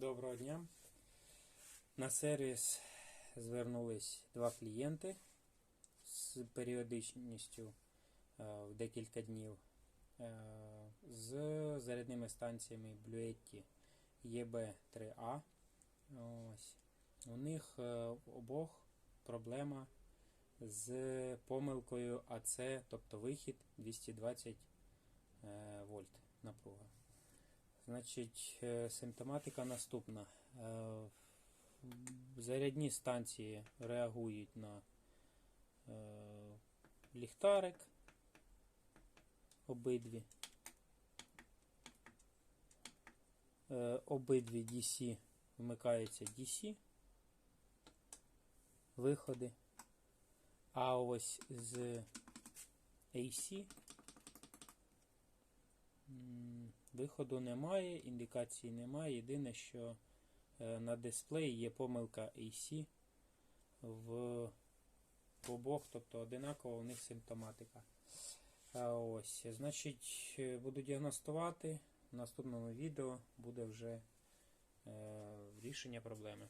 Доброго дня. На сервіс звернулись два клієнти з періодичністю е, в декілька днів е, з зарядними станціями Bluetti EB3A. Ось. У них е, обох проблема з помилкою АЦ, тобто вихід 220 е, вольт напруга. Значить, е, симптоматика наступна. Е, Зарядні станції реагують на е, ліхтарик обидві. Обидві DC вмикаються DC виходи. А ось з AC виходу немає, індикації немає. Єдине, що е, на дисплеї є помилка AC в обох, тобто одинакова у них симптоматика. Ось, значить, е, буду діагностувати. В наступному відео буде вже е, рішення проблеми.